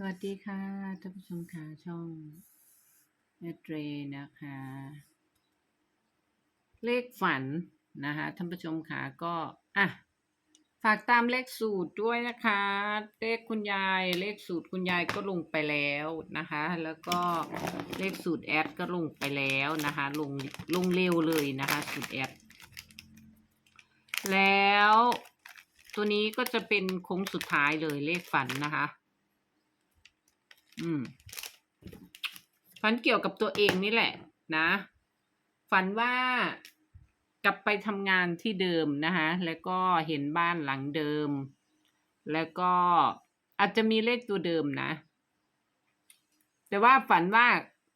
สวัสดีค่ะท่านผู้ชมค่ะช่องแอดเรนะคะ เลขฝันนะคะท่านผู้ชมค่ะก็อะฝากตามเลขสูตรด้วยนะคะ เลขคุณยายเลขสูตรคุณยายก็ลงไปแล้วนะคะ แล้วก็เลขสูตรแอดก็ลงไปแล้วนะคะ ลงลงเร็วเลยนะคะ สูตรแอดแล้วตัวนี้ก็จะเป็นโค้งสุดท้ายเลยเลขฝันนะคะ อืม ฝันเกี่ยวกับตัวเองนี่แหละ นะ ฝันว่ากลับไปทำงานที่เดิมนะคะแล้วก็เห็นบ้านหลังเดิม แล้วก็อาจจะมีเลขตัวเดิมนะ แต่ว่าฝันว่า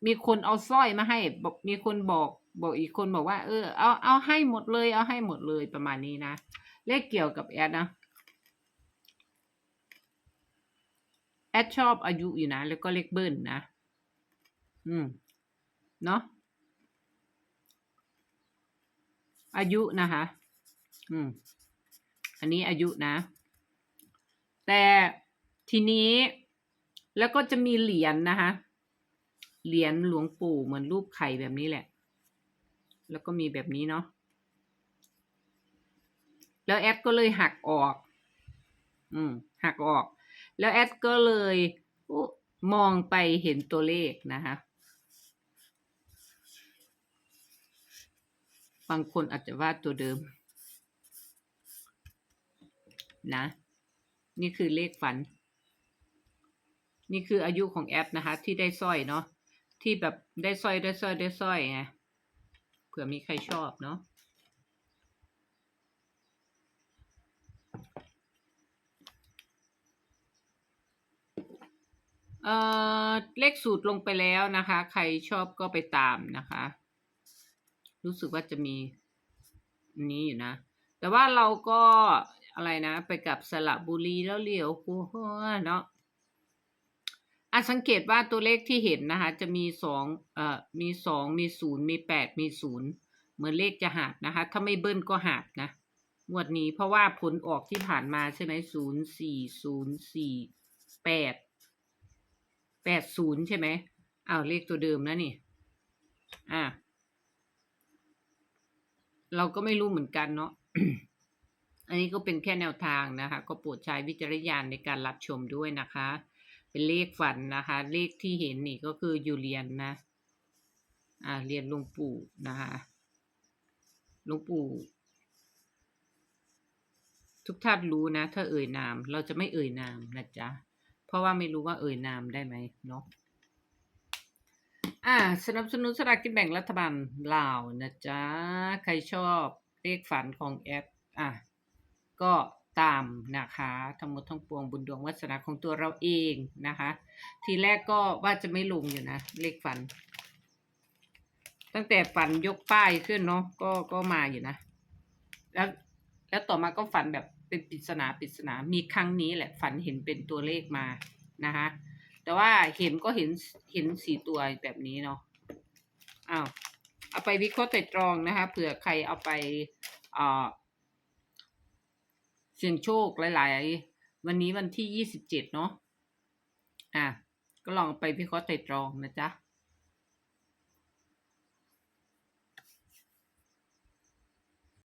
มีคนเอาสร้อยมาให้บอกมีคนบอกบอกอีกคนบอกว่า เออเอาเอาให้หมดเลย เอาให้หมดเลยประมาณนี้นะ เลขเกี่ยวกับแอดนะ แอดชอบอายุอยู่นะ แล้วก็เลขเบิ้ลนะ อืม เนาะอายุนะคะ อืม อันนี้อายุนะ แต่ทีนี้แล้วก็จะมีเหรียญนนะคะ เหรียญหลวงปู่เหมือนรูปไข่แบบนี้แหละ แล้วก็มีแบบนี้เนาะ แล้วแอดก็เลยหักออก อืม หักออก แล้วแอดก็เลยมองไปเห็นตัวเลขนะคะบางคนอาจจะวาดตัวเดิม นะ นี่คือเลขฝัน นี่คืออายุของแอดนะคะ ที่ได้สร้อยเนาะที่แบบได้สร้อยได้สร้อยได้สร้อยไงเผื่อมีใครชอบเนาะ เอ่อเลขสูตรลงไปแล้วนะคะ ใครชอบก็ไปตามนะคะ รู้สึกว่าจะมีนี้อยู่นะ แต่ว่าเราก็อะไรนะ ไปกับสระบุรีแล้วเลี้ยวกูเนาะอะสังเกตว่าตัวเลขที่เห็นนะคะ จะมีสองเอ่อมีสองมีศูนย์มีแปดมีศูนย์เหมือนเลขจะหาบนะคะ ถ้าไม่เบิ้ลก็หาบนะงวดนี้เพราะว่าผลออกที่ผ่านมาใช่ไหมศูนย์สี่ศูนย์สี่ แปดแปดศูนย์ใช่ไหมอ้าวเลขตัวเดิมนะนี่ อ่า เราก็ไม่รู้เหมือนกันเนาะอันนี้ก็เป็นแค่แนวทางนะคะ ก็โปรดใช้วิจารณญาณในการรับชมด้วยนะคะ เป็นเลขฝันนะคะ เลขที่เห็นนี่ก็คืออยู่เรียนนะ อ่าเรียนหลวงปู่นะคะหลวงปู่ ทุกท่านรู้นะ ถ้าเอ่ยนาม เราจะไม่เอ่ยนามนะจ๊ะ เพราะว่าไม่รู้ว่าเอ่ยนามได้ไหมเนาะอ่าสนับสนุนสลากกินแบ่งรัฐบาลลาวนะจ๊ะ ใครชอบเลขฝันของแอปอะก็ตามนะคะทั้งหมดทั้งปวงบุญดวงวาสนาของตัวเราเองนะคะ ทีแรกก็ว่าจะไม่ลงอยู่นะ เลขฝัน ตั้งแต่ฝันยกป้ายขึ้นเนาะก็ก็มาอยู่นะ แล้วแล้วต่อมาก็ฝันแบบ เป็นปริศนาปริศนา มีครั้งนี้แหละฝันเห็นเป็นตัวเลขมานะคะ แต่ว่าเห็นก็เห็นเห็นสี่ตัวแบบนี้เนาะอ้าวเอาไปวิเคราะห์ไตรตรองนะคะเผื่อใครเอาไปเอ่อเสี่ยงโชคหลาย ๆ วันนี้วันที่ยี่สิบเจ็ดเนาะอะก็ลองไปวิเคราะห์ไตรตรองนะจ๊ะ